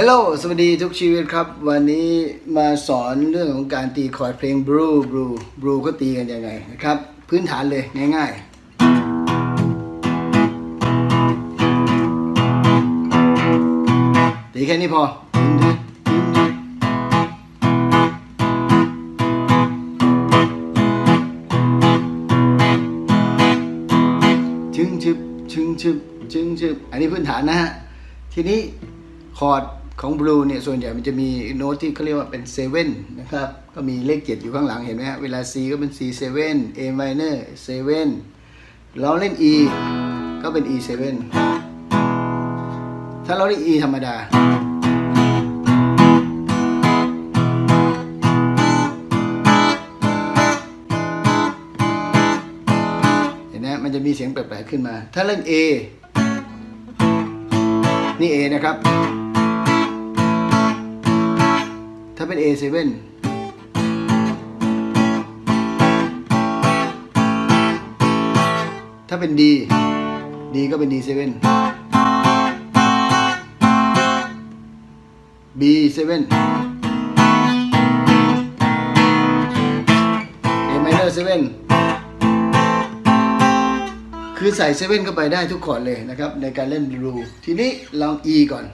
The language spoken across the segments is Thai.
ฮลโหลสวัสดีทุกชีวิตครับ วันนี้มาสอนเรื่องของการตีคอร์ดเพลงบลูบลูบลูก็ตีกันยังไงนะครับ พื้นฐานเลยง่ายๆ ตีแค่นี้พอ ชึงชึบชึงชึบชึงชึบอันนี้พื้นฐานนะฮะ ทีนี้คอร์ด ของบลูเนี่ยส่วนใหญ่มันจะมีโน้ตที่เขาเรียกว่าเป็นเซเว่นนะครับก็มีเลขเจ็ดอยู่ข้างหลังเห็นไหมฮะเวลา C ก็เป็น C7 A minor 7เราเล่น E ก็เป็น E7 ถ้าเราเล่น E ธรรมดา เห็นไหมมันจะมีเสียงแปลกๆขึ้นมา ถ้าเล่น A นี่ A นะครับ เป็น A7 ถ้าเป็น D D ก็เป็น D7 B7 A minor 7คือใส่เซเว่นเข้าไปได้ทุกคอร์ดเลยนะครับ ในการเล่นบลูทีนี้ลอง E ก่อน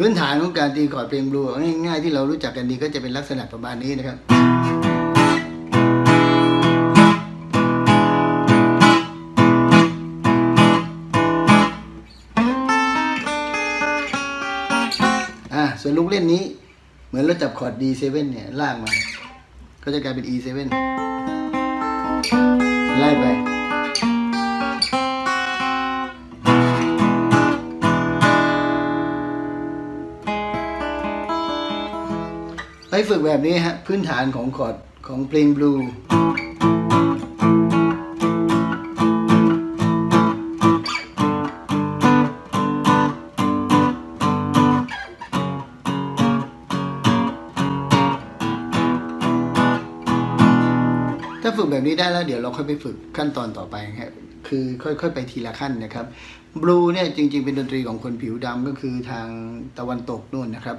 พื้นฐานของการตีคอร์ดเพลงบลูง่ายๆที่เรารู้จักกันดีก็จะเป็นลักษณะประมาณนี้นะครับอะส่วนลูกเล่นนี้เหมือนเราจับคอร์ด D7 เนี่ยลากมา ก็จะกลายเป็น E7 ไล่ไป ไปฝึกแบบนี้ฮะ พื้นฐานของคอร์ดของเพลงบลูถ้าฝึกแบบนี้ได้แล้วเดี๋ยวเราค่อยไปฝึกขั้นตอนต่อไปครับคือค่อย ๆ ไปทีละขั้นนะครับบลูเนี่ยจริง ๆ เป็นดนตรีของคนผิวดำก็คือทางตะวันตกนู่นนะครับ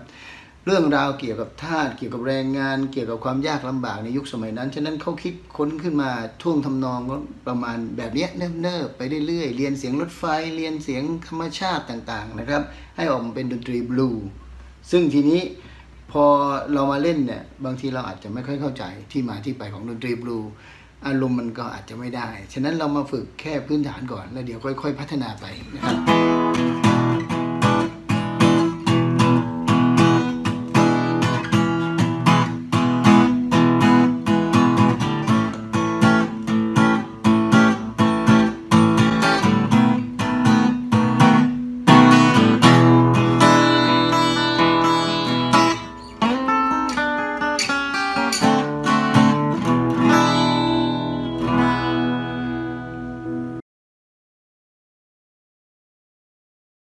เรื่องราวเกี่ยวกับทาสเกี่ยวกับแรงงาน เกี่ยวกับความยากลำบากในยุคสมัยนั้น ฉะนั้นเขาคิดค้นขึ้นมาท่วงทำนองก็ประมาณแบบนี้เนิบๆไปเรื่อยๆ เรียนเสียงรถไฟ เรียนเสียงธรรมชาติต่างๆนะครับ ให้ออกมาเป็นดนตรีบลูซึ่งทีนี้พอเรามาเล่นเนี่ยบางทีเราอาจจะไม่ค่อยเข้าใจที่มาที่ไปของดนตรีบลูอารมณ์มันก็อาจจะไม่ได้ ฉะนั้นเรามาฝึกแค่พื้นฐานก่อน แล้วเดี๋ยวค่อย ๆ พัฒนาไปนะครับ